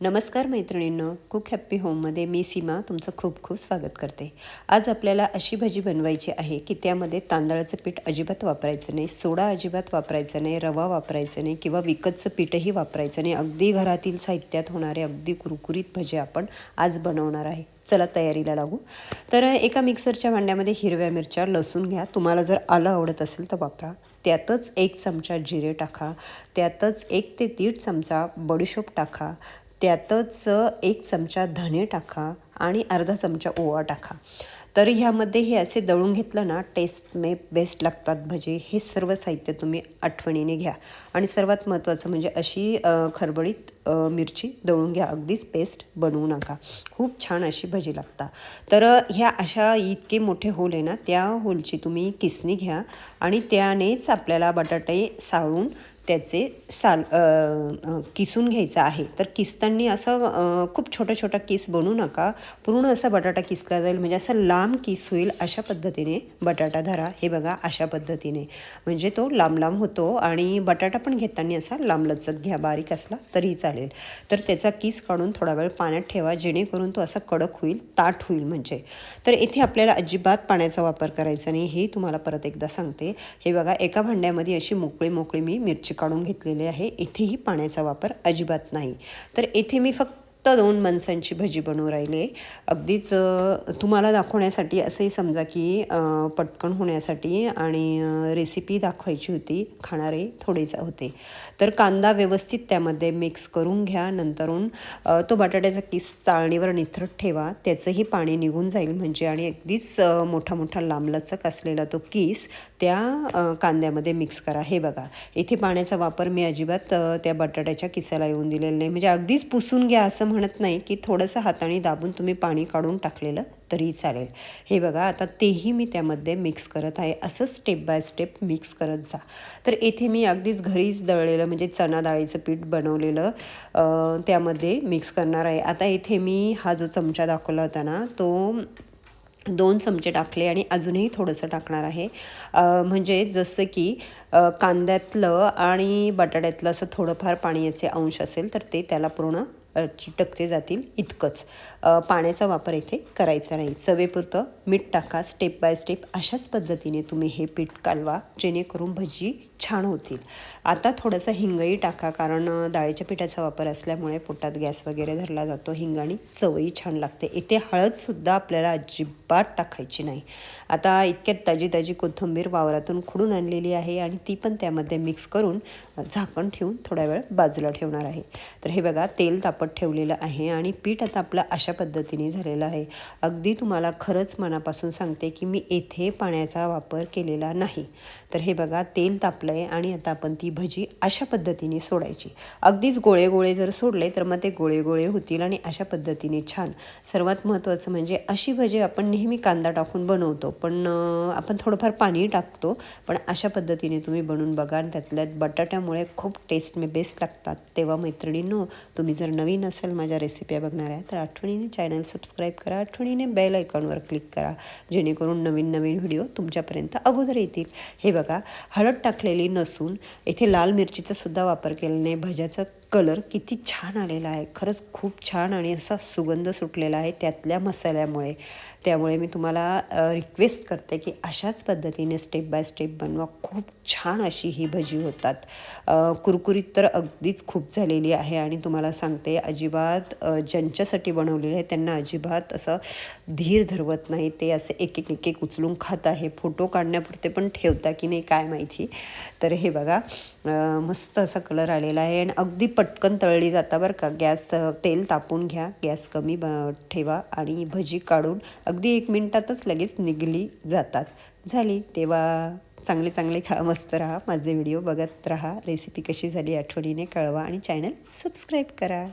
नमस्कार मैत्रिणींनो cook happy होममध्ये मी सीमा तुमचं खूप खूप स्वागत करते. आज आपल्याला अशी भजी बनवायची आहे की त्यामध्ये तांदळाचं पीठ अजिबात वापरायचं नाही सोडा अजिबात वापरायचं नाही रवा वापरायचं नाही किंवा विकतचं पीठही वापरायचं नाही. अगदी घरातील साहित्यात होणारे अगदी कुरकुरीत भजी आपण आज बनवणार आहे. चला तयारीला लागू. तर एका मिक्सरच्या भांड्यामध्ये हिरव्या मिरच्या लसूण घ्या. तुम्हाला जर आलं आवडत असेल तर वापरा. त्यातच एक चमचा जिरे टाका. त्यातच एक ते दीड चमचा बडीशोप टाका. त्यातच एक चमचा धने टाका आणि अर्धा चमचा ओवा टाका. तर ह्यामध्ये हे असे दळून घेतलं ना टेस्ट मे बेस्ट लागतात भजे हे सर्व साहित्य तुम्ही आठवणीने घ्या. आणि सर्वात महत्त्वाचं म्हणजे अशी खरबडीत मिरची दळून घ्या. अगदीच पेस्ट बनवू नका. खूप छान अशी भजी लागतात. तर ह्या अशा इतके मोठे होल आहे ना त्या होलची तुम्ही किसणी घ्या आणि त्यानेच आपल्याला बटाटे साळून त्याचे साल किसून घ्यायचं आहे. तर किसताना असं खूप छोटा छोटा किस बनवू नका. पूर्ण असा बटाटा किसला जाईल. म्हणजे असं लांब किस होईल अशा पद्धतीने. बटाटा धरा. हे बघा अशा पद्धतीने. म्हणजे तो लांब लांब होतो आणि बटाटा पण घेताना असा लांब लचक घ्या. बारीक असला तरीही चालेल. तर त्याचा किस काढून थोडा वेळ पाण्यात ठेवा. जेणेकरून तो असा कडक होईल ताट होईल म्हणजे. तर इथे आपल्याला अजिबात पाण्याचा वापर करायचा नाही. हे तुम्हाला परत एकदा सांगते. हे बघा एका भांड्यामध्ये अशी मोकळी मोकळी मी मिरची काढून घेतलेले आहे. इथेही पाण्याचा वापर अजिबात नाही. तर येथे मी फक्त दोन माणसांची भजी बनवू राहिले. अगदीच तुम्हाला दाखवण्यासाठी असंही समजा की पटकन होण्यासाठी आणि रेसिपी दाखवायची होती खाणारे थोडेच होते. तर कांदा व्यवस्थित त्यामध्ये मिक्स करून घ्या. नंतरून तो बटाट्याचा किस चाळणीवर निथरत ठेवा. त्याचंही पाणी निघून जाईल. म्हणजे आणि अगदीच मोठा मोठा लांबलचक असलेला तो किस त्या कांद्यामध्ये मिक्स करा. हे बघा. इथे पाण्याचा वापर मी अजिबात त्या बटाट्याच्या किसाला येऊन दिलेला नाही. म्हणजे अगदीच पुसून घ्या असं म्हणत नाही की थोडंसं हाताने दाबून तुम्ही पाणी काढून टाकलेलं तरी चालेल. हे बघा आता तेही मी त्यामध्ये मिक्स करत आहे. असं स्टेप बाय स्टेप मिक्स करत जा. तर येथे मी अगदीच घरीच दळलेलं म्हणजे चना डाळीचं पीठ बनवलेलं त्यामध्ये मिक्स करणार आहे. आता येथे मी हा जो चमचा दाखवला होता ना तो दोन चमचे टाकले आणि अजूनही थोडंसं टाकणार आहे. म्हणजे जसं की कांद्यातलं आणि बटाट्यातलं असं थोडंफार पाणी याचे अंश असेल तर ते त्याला पूर्ण चिटकते जातील इतकंच. पाण्याचा वापर इथे करायचा नाही. चवेपुरतं मीठ टाका स्टेप बाय स्टेप अशाच पद्धतीने तुम्ही हे पीठ कालवा जेणेकरून भजी छान होतील. आता थोडंसं हिंगही टाका कारण डाळीच्या पिठाचा वापर असल्यामुळे पोटात गॅस वगैरे धरला जातो हिंगाणी चवही छान लागते. इथे हळदसुद्धा आपल्याला अजिबात टाकायची नाही. आता इतक्यात ताजी ताजी कोथिंबीर वावरातून खुडून आणलेली आहे आणि ती पण त्यामध्ये मिक्स करून झाकण ठेवून थोड्या वेळ बाजूला ठेवणार आहे. तर हे बघा तेल तापत ठेवलेलं आहे आणि पीठ आता आपलं अशा पद्धतीने झालेलं आहे. अगदी तुम्हाला खरंच मनापासून सांगते की मी येथे पाण्याचा वापर केलेला नाही. तर हे बघा तेल तापलं आहे आणि आता आपण ती भजी अशा पद्धतीने सोडायची. अगदीच गोळे गोळे जर सोडले तर मग ते गोळे गोळे होतील आणि अशा पद्धतीने छान. सर्वात महत्त्वाचं म्हणजे अशी भजी आपण नेहमी कांदा टाकून बनवतो पण आपण थोडंफार पाणी टाकतो पण अशा पद्धतीने तुम्ही बनवून बघा. आणि त्यातल्या बटाट्यामुळे खूप टेस्ट बेस्ट लागतात. तेव्हा मैत्रिणींनो तुम्ही जर नवीन असेल माझ्या रेसिप्या बघणार आहे तर आठवणीने चॅनल सबस्क्राईब करा. आठवणीने बेल आयकॉनवर क्लिक करा. जेणेकरून नवीन नवीन व्हिडिओ तुमच्यापर्यंत अगोदर येतील. हे बघा हळद टाकलेली नसून इथे लाल मिरचीचा सुद्धा वापर केल्याने भज्याचं कलर किती छान आलेला आहे. खरंच खूप छान आणि असा सुगंध सुटलेला आहे त्यातल्या मसाल्यामुळे. त्यामुळे मी तुम्हाला रिक्वेस्ट करते की अशाच पद्धतीने स्टेप बाय स्टेप बनवा. खूप छान अशी ही भजी होतात. कुरकुरीत तर अगदीच खूप झालेली आहे आणि तुम्हाला सांगते अजिबात ज्यांच्यासाठी बनवलेलं आहे त्यांना अजिबात असं धीर धरवत नाही. ते असे एक एक एक एक उचलून खात आहे. फोटो काढण्यापुरते पण ठेवता की नाही काय माहिती. तर हे बघा मस्त असा कलर आलेला आहे आणि अगदी पटकन तळली जाता बरं का. गॅस तेल तापून घ्या. गॅस कमी ब ठेवा आणि भजी काढून अगदी एक मिनटातच लगेच निघली जातात. झाली. तेव्हा चांगले चांगले खा मस्त राहा. माझे व्हिडिओ बघत राहा. रेसिपी कशी झाली आठवणीने कळवा आणि चॅनल सबस्क्राईब करा.